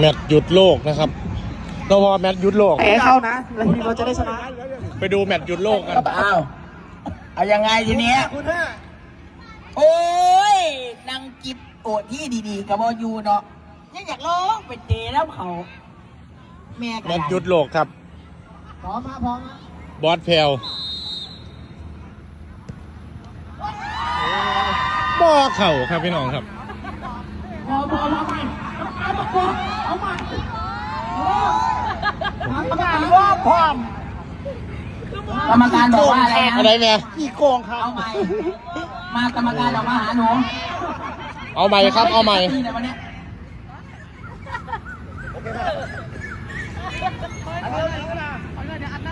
แมตช์หยุดโลกนะครับเราพอแมตช์หยุดโลก แพ้เข้านะแล้วทีมเราจะได้ชนะไปดูแมตช์หยุดโลกกัน อ้าวเอายังไงทีเนี้ยโอ้ยนางกิบโอดที่ดีๆกับบอยูเนาะยังอยากร้องไปเจแล้วเขา แม่ก็แมตช์หยุดโลกครับ พร้อมมาพร้อมมาบอสแพลวบ่อเข่าครับพี่น้องครับพอพอมาใหม่เอามาก่อนเอาใหม่กรรมการว่าพร้อมกรรมการบอกว่าอะไรนะอะไรนะแม่กี่โกงครับเอาใหม่มากรรมการออกมาหาหนูเอาใหม่ครับ เอาใหม่ นี่นะวันเนี้ย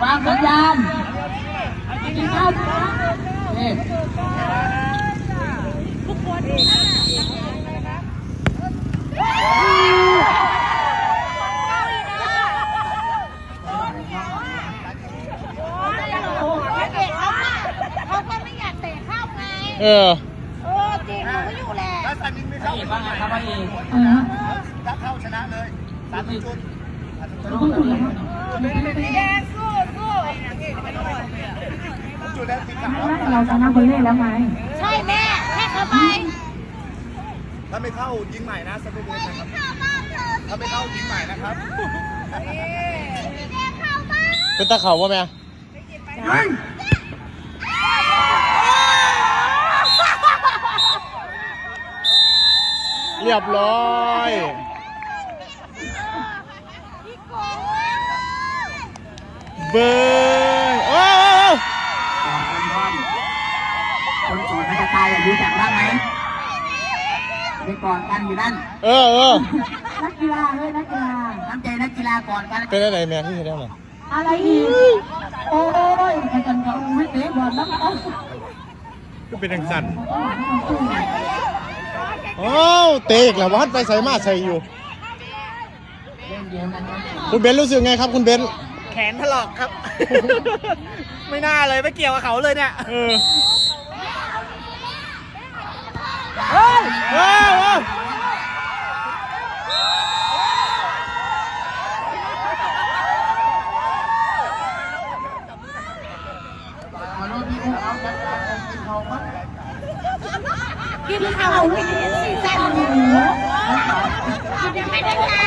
วางสัญญาณกินข้าวนี่เตะเขาอะเขาก็ไม่อยากเตะเข้าไง เออ เออจริงหนูก็อยู่แหละพระเอกว่าไงครับพระเอกถ้าเข้าชนะเลยสามจุดแดงสู้สู้จุดแล้วทีมขาวเราชนะคนเล่นแล้วไงใช่แม่ให้เขาไป ถ้าไม่เข้ายิงใหม่นะสเปนนะครับถ้าไม่เข้ายิงใหม่นะครับเป็นตะเข่าป่ะแม่ รียบร้อยเบอร์โอ้คนสอนมันจะตายอะรู้จักบ้างไหมไปก่อนกันอยู่นั่น เออเออนักกีฬาเฮ้ยนักกีฬาน้ำใจนักกีฬาก่อนกันเป็นอะไรแม่ที่เห็นได้ไหมอะไรอีกโอ้ยใครกันก็ไม่เตะบอลแล้วเอาก็เป็นทังสัน โอ้าวเตะอีกแล้ววัดไปใส่มาใส่อยู่เล่นเดียวกันนะคุณเบนซ์รู้สึกไงครับคุณเบนซ์แขนถลอกครับ ไม่น่าเลยไม่เกี่ยวกับเขาเลยเนี่ยเออเฮ้ยเฮ้ยเฮ้ยเอาโน่นพี่อุ้มเอาจัดการเอากินเขาบ้าง กินเขาสีแซ่บเลยกินยังไม่ได้